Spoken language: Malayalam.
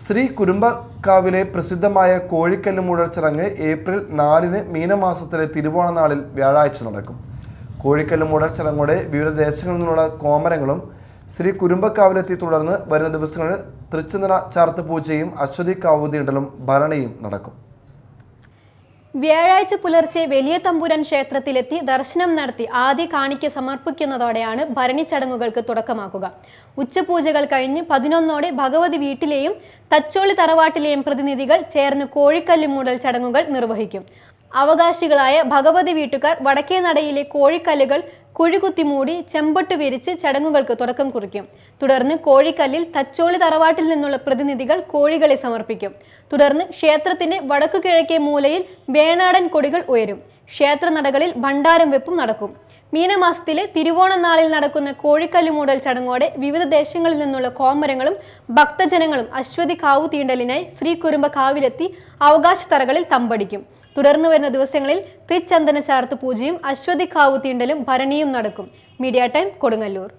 ശ്രീ കുരുമ്പക്കാവിലെ പ്രസിദ്ധമായ കോഴിക്കല്ല് മൂടൽ ചടങ്ങ് ഏപ്രിൽ നാലിന് മീനമാസത്തിലെ തിരുവോണനാളിൽ വ്യാഴാഴ്ച നടക്കും. കോഴിക്കല്ല് മൂടൽ ചടങ്ങോടെ വിവിധ ദേശങ്ങളിൽ നിന്നുള്ള കോമരങ്ങളും ശ്രീ കുരുമ്പക്കാവിലെത്തി തുടർന്ന് വരുന്ന ദിവസങ്ങളിൽ തൃച്ചനിറ ചാർത്ത് പൂജയും അശ്വതി കാവുതീണ്ടലും ഭരണിയും നടക്കും. വ്യാഴാഴ്ച പുലർച്ചെ വലിയ തമ്പുരൻ ക്ഷേത്രത്തിലെത്തി ദർശനം നടത്തി ആദ്യ കാണിക്ക സമർപ്പിക്കുന്നതോടെയാണ് ഭരണി ചടങ്ങുകൾക്ക് തുടക്കമാക്കുക. ഉച്ചപൂജകൾ കഴിഞ്ഞ് പതിനൊന്നോടെ ഭഗവതി വീട്ടിലെയും തച്ചോളി തറവാട്ടിലെയും പ്രതിനിധികൾ ചേർന്ന് കോഴിക്കല്ല് മൂടൽ ചടങ്ങുകൾ നിർവഹിക്കും. അവകാശികളായ ഭഗവതി വീട്ടുകാർ വടക്കേ നടയിലെ കോഴിക്കല്ലുകൾ കുഴികുത്തി മൂടി ചെമ്പട്ട് വിരിച്ച് ചടങ്ങുകൾക്ക് തുടക്കം കുറിക്കും. തുടർന്ന് കോഴിക്കല്ലിൽ തച്ചോളി തറവാട്ടിൽ നിന്നുള്ള പ്രതിനിധികൾ കോഴികളെ സമർപ്പിക്കും. തുടർന്ന് ക്ഷേത്രത്തിന്റെ വടക്കു കിഴക്കേ മൂലയിൽ വേണാടൻ കൊടികൾ ഉയരും. ക്ഷേത്ര നടകളിൽ ഭണ്ഡാരം വെപ്പും നടക്കും. മീനമാസത്തിലെ തിരുവോണ നാളിൽ നടക്കുന്ന കോഴിക്കല്ല് മൂടൽ ചടങ്ങോടെ വിവിധ ദേശങ്ങളിൽ നിന്നുള്ള കോമരങ്ങളും ഭക്തജനങ്ങളും അശ്വതി കാവു തീണ്ടലിനായി ശ്രീ കുരുമ്പ കാവിലെത്തി അവകാശ തറകളിൽ തമ്പടിക്കും. തുടർന്ന് വരുന്ന ദിവസങ്ങളിൽ തിച്ചന്ദന ചാർത്ത് പൂജയും അശ്വതി കാവു തീണ്ടലും ഭരണിയും നടക്കും. Media time Kodungallur.